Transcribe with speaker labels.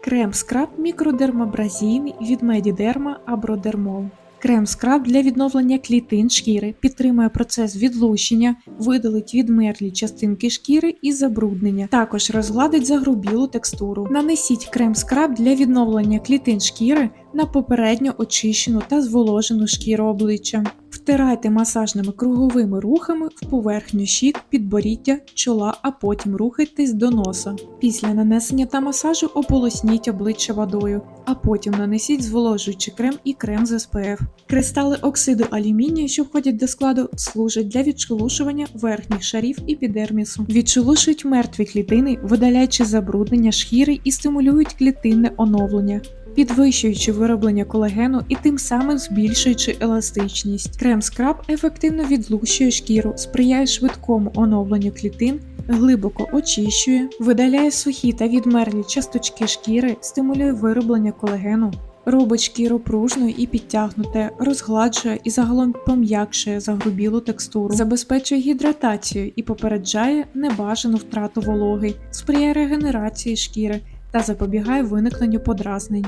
Speaker 1: Крем скраб мікродермабразійний від Медідерма Абродермол. Крем скраб для відновлення клітин шкіри підтримує процес відлущення, видалить відмерлі частинки шкіри і забруднення. Також розгладить загрубілу текстуру. Нанесіть крем скраб для відновлення клітин шкіри на попередньо очищену та зволожену шкіру обличчя. Втирайте масажними круговими рухами в поверхню щік, підборіддя, чола, а потім рухайтесь до носа. Після нанесення та масажу ополосніть обличчя водою, а потім нанесіть зволожуючий крем і крем з СПФ. Кристали оксиду алюмінію, що входять до складу, служать для відшелушування верхніх шарів епідермісу. Відшелушують мертві клітини, видаляючи забруднення шкіри і стимулюють клітинне оновлення. Підвищуючи вироблення колагену і тим самим збільшуючи еластичність. Крем скраб ефективно відлущує шкіру, сприяє швидкому оновленню клітин, глибоко очищує, видаляє сухі та відмерлі часточки шкіри, стимулює вироблення колагену, робить шкіру пружною і підтягнуте, розгладжує і загалом пом'якшує загрубілу текстуру, забезпечує гідратацію і попереджає небажану втрату вологи, сприяє регенерації шкіри та запобігає виникненню подразнень.